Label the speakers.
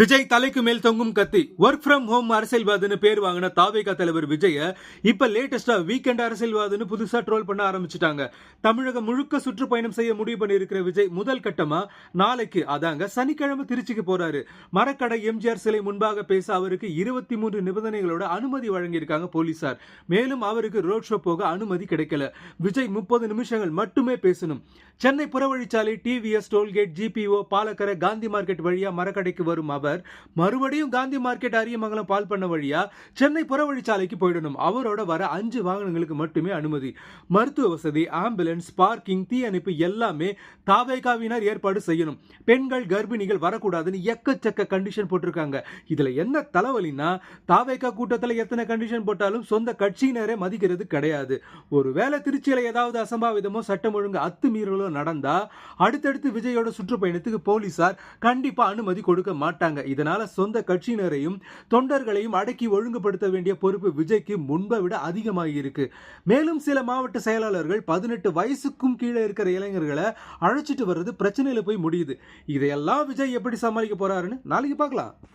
Speaker 1: விஜய் தலைக்கு மேல் தொங்கும் கத்தி. ஒர்க் ஃப்ரம் ஹோம் அரசியல்வாதின்னு பேர் வாங்கின தாவேகா தலைவர் விஜய இப்ப லேட்டஸ்டா வீக்கெண்ட் அரசியல்வாதின்னு புதுசா ட்ரோல் பண்ண ஆரம்பிச்சிட்டாங்க. தமிழகம் முழுக்க சுற்றுப்பயணம் செய்ய முடிவு பண்ணியிருக்கிற விஜய் முதல் கட்டமா நாளைக்கு அதாங்க சனிக்கிழமை திருச்சிக்கு போறாரு. மரக்கடை எம்ஜிஆர் சிலை முன்பாக பேச அவருக்கு இருபத்தி மூன்று நிபந்தனைகளோட அனுமதி வழங்கியிருக்காங்க போலீசார். மேலும் அவருக்கு ரோட் ஷோ போக அனுமதி கிடைக்கல. விஜய் முப்பது நிமிஷங்கள் மட்டுமே பேசணும். Chennai புறவழிச்சாலை TVS tollgate GPO Palakkarai Gandhi market வழியா மரக்கடைக்கு வரும் அவர்? மறுபடியும் காந்தி மார்க்கெட் அரியமங்கலம் பால் பண்ண வழியா சென்னை புறவழிச்சாலைக்கு போயிடணும். அவரோட வர அஞ்சு வாகனங்களுக்கு மட்டுமே அனுமதி. மருத்துவ வசதி ஆம்புலன்ஸ் பார்க்கிங் தீயணைப்பு எல்லாமே தாவேகாவினர் ஏற்பாடு செய்யணும். பெண்கள் கர்ப்பிணிகள் வரக்கூடாதுன்னு எக்கச்சக்க கண்டிஷன் போட்டிருக்காங்க. இதுல என்ன தலைவலின்னா தாவேகா கூட்டத்தில் எத்தனை கண்டிஷன் போட்டாலும் சொந்த கட்சியினரே மதிக்கிறது கிடையாது. ஒருவேளை திருச்சியில் ஏதாவது அசம்பாவிதமோ சட்டம் ஒழுங்கு அத்துமீறலோ நடந்தா அடுத்தடுத்து விஜயோட சுற்றுப்பயணத்துக்கு போலீசார் கண்டிப்பா அனுமதி கொடுக்க மாட்டாங்க. இதனால சொந்த கட்சியினரையும் தொண்டர்களையும் அடக்கி ஒழுங்குபடுத்த வேண்டிய பொறுப்பு விஜய்க்கு முன்பை விட அதிகமாகி இருக்கு. மேலும் சில மாவட்ட செயலாளர்கள் பதினெட்டு வயசுக்கும் கீழே இருக்கிற இளைஞர்களை அழைச்சிட்டு வர்றது பிரச்சனையில போய் முடியுது. இதையெல்லாம் விஜய் எப்படி சமாளிக்க போறாருன்னு நாளைக்கு பார்க்கலாம்.